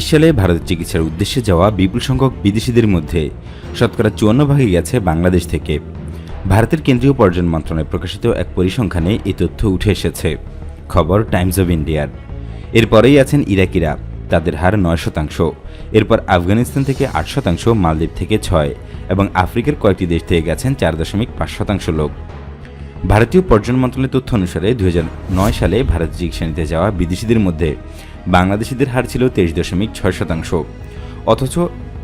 সালে ভারতের চিকিৎসার উদ্দেশ্যে যাওয়া বিপুল সংখ্যক বিদেশিদের মধ্যে শতকরা চুয়ান্ন ভাগে গেছে বাংলাদেশ থেকে। ভারতের কেন্দ্রীয় পর্যটন মন্ত্রণালয় প্রকাশিত এক পরিসংখ্যানে এই তথ্য উঠে এসেছে। খবর টাইমস অব ইন্ডিয়ার। এরপরেই আছেন ইরাকিরা। তাদের হার নয় শতাংশ। এরপর আফগানিস্তান থেকে আট শতাংশ, মালদ্বীপ থেকে ছয় এবং আফ্রিকার কয়েকটি দেশ থেকে গেছেন চার দশমিক পাঁচ শতাংশ লোক। ভারতীয় পর্যটন মন্ত্রণালয়ের তথ্য অনুসারে দু নয় সালে ভারত চিকিৎসা নিতে যাওয়া বিদেশিদের মধ্যে বাংলাদেশিদের হার ছিল তেইশ দশমিক ছয় শতাংশ। অথচ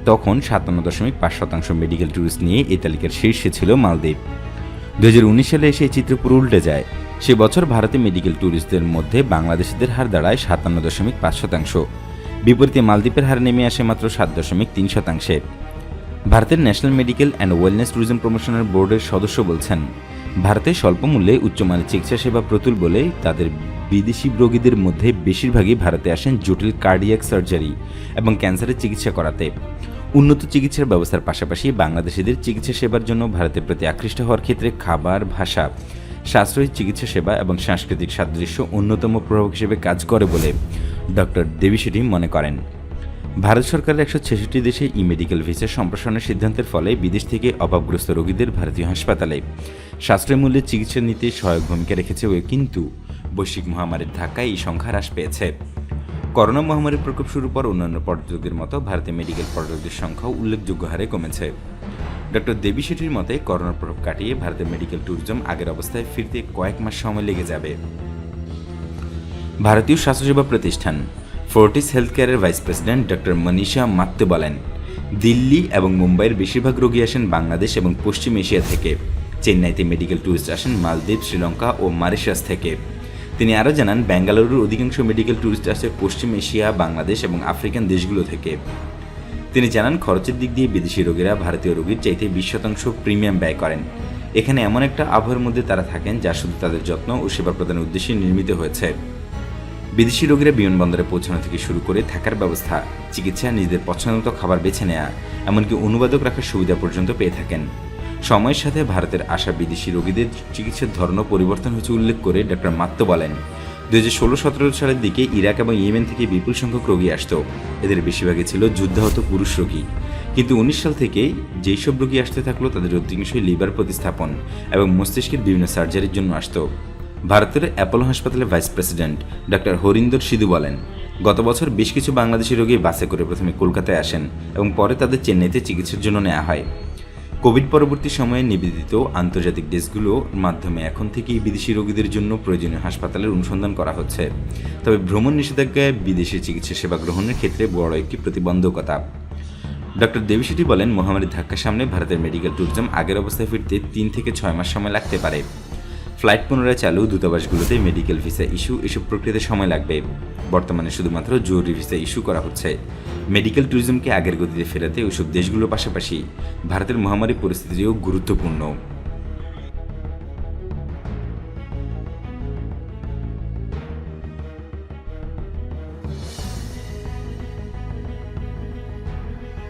তখন সাতান্ন দশমিক পাঁচ শতাংশ মেডিকেল ট্যুরিস্ট নিয়ে এই তালিকার শীর্ষে ছিল মালদ্বীপ। দুই হাজার উনিশ সালে এসে চিত্র পুরো উল্টে যায়। সে বছর ভারতে মেডিকেল ট্যুরিস্টদের মধ্যে বাংলাদেশিদের হার দাঁড়ায় সাতান্ন দশমিক পাঁচ শতাংশ। বিপরীতে মালদ্বীপের হার নেমে আসে মাত্র সাত দশমিক তিন শতাংশে। ভারতের national medical and wellness tourism প্রমোশনের বোর্ডের সদস্য বলছেন ভারতে স্বল্প মূল্যে উচ্চমানের চিকিৎসা সেবা প্রতুল বলে তাদের বিদেশি রোগীদের মধ্যে বেশিরভাগই ভারতে আসেন জটিল কার্ডিয়াক সার্জারি এবং ক্যান্সারের চিকিৎসা করাতে। উন্নত চিকিৎসার ব্যবস্থার পাশাপাশি বাংলাদেশিদের চিকিৎসা সেবার জন্য ভারতের প্রতি আকৃষ্ট হওয়ার ক্ষেত্রে খাবার, ভাষা, সাশ্রয়ী চিকিৎসা সেবা এবং সাংস্কৃতিক সাদৃশ্য অন্যতম প্রভাব হিসেবে কাজ করে বলে ডক্টর দেবী মনে করেন। ভারত সরকারের একশো ছেষট্টি দেশে ই মেডিকেল ভিসা সম্প্রসারণের সিদ্ধান্তের ফলে বিদেশ থেকে অভাবগ্রস্ত রোগীদের ভারতীয় হাসপাতালে। সাশ্রয় মূল্যে চিকিৎসা নিতে সহায়ক ভূমিকা রেখেছে কিন্তু বৈশ্বিক মহামারীর ধাক্কায় এই সংখ্যা হ্রাস পেয়েছে। করোনা মহামারীর প্রকোপ শুরুর পর অন্যান্য পর্যটকদের মতো ভারতে মেডিকেল পর্যটকদের সংখ্যাও উল্লেখযোগ্য হারে কমেছে। ডক্টর দেবী শেঠির মতে, করোনার প্রভাব কাটিয়ে ভারতের মেডিকেল ট্যুরিজম আগের অবস্থায় ফিরতে কয়েক মাস সময় লেগে যাবে। ভারতীয় স্বাস্থ্যসেবা প্রতিষ্ঠান ফোর্টিস হেলথ কেয়ারের vice president doctor Manisha Matte বলেন, দিল্লি এবং মুম্বাইয়ের বেশিরভাগ রোগী আসেন বাংলাদেশ এবং পশ্চিম এশিয়া থেকে। চেন্নাইতে মেডিকেল ট্যুরিস্ট আসেন মালদ্বীপ, শ্রীলঙ্কা ও মারিশাস থেকে। তিনি আরও জানান বেঙ্গালুরুর অধিকাংশ মেডিকেল ট্যুরিস্ট আসে পশ্চিম এশিয়া, বাংলাদেশ এবং আফ্রিকান দেশগুলো থেকে। তিনি জানান, খরচের দিক দিয়ে বিদেশি রোগীরা ভারতীয় রোগীর চাইতে বিশ শতাংশ প্রিমিয়াম ব্যয় করেন। এখানে এমন একটা আবহাওয়ার মধ্যে তারা থাকেন যা শুধু তাদের যত্ন ও সেবা প্রদানের উদ্দেশ্যে নির্মিত হয়েছে। বিদেশি রোগীরা বিমানবন্দরে পৌঁছানো থেকে শুরু করে থাকার ব্যবস্থা, চিকিৎসা, নিজেদের পছন্দমতো খাবার বেছে নেওয়া এমনকি অনুবাদক রাখার সুবিধা পর্যন্ত পেয়ে থাকেন। সময়ের সাথে ভারতের আসা বিদেশি রোগীদের চিকিৎসার ধরনও পরিবর্তন হয়েছে উল্লেখ করে ডক্টর মাত্ত বলেন। দু হাজার ষোলো সতেরো সালের দিকে ইরাক এবং ইয়েমেন থেকে বিপুল সংখ্যক রোগী আসতো। এদের বেশিরভাগই ছিল যুদ্ধাহত পুরুষ রোগী। কিন্তু উনিশ সাল থেকে যেই সব রোগী আসতে থাকল তাদের অধিকাংশই লিভার প্রতিস্থাপন এবং মস্তিষ্কের বিভিন্ন সার্জারির জন্য আসতো। ভারতের অ্যাপোলো হাসপাতালের vice president doctor Harinder Sidhu বলেন, গত বছর বেশ কিছু বাংলাদেশি রোগী বাসে করে প্রথমে কলকাতায় আসেন এবং পরে তাদের চেন্নাইতে চিকিৎসার জন্য নেওয়া হয়। কোভিড পরবর্তী সময়ে নিবেদিত আন্তর্জাতিক দেশগুলোর মাধ্যমে এখন থেকেই বিদেশি রোগীদের জন্য প্রয়োজনীয় হাসপাতালের অনুসন্ধান করা হচ্ছে। তবে ভ্রমণ নিষেধাজ্ঞায় বিদেশি চিকিৎসা সেবা গ্রহণের ক্ষেত্রে বড় একটি প্রতিবন্ধকতা। ডক্টর দেবীশেটি বলেন, মহামারীর ধাক্কার সামনে ভারতের মেডিকেল ট্যুরিজম আগের অবস্থায় ফিরতে তিন থেকে ছয় মাস সময় লাগতে পারে। ফ্লাইট পুনরায় চালু, দূতাবাসগুলোতে মেডিকেল ভিসা ইস্যু, এসব প্রক্রিয়াতে সময় লাগবে। বর্তমানে শুধুমাত্র জরুরি ভিসা ইস্যু করা হচ্ছে। মেডিকেল ট্যুরিজমকে আগের গতিতে ফেরাতে ওইসব দেশগুলোর পাশাপাশি ভারতের মহামারী পরিস্থিতিও গুরুত্বপূর্ণ।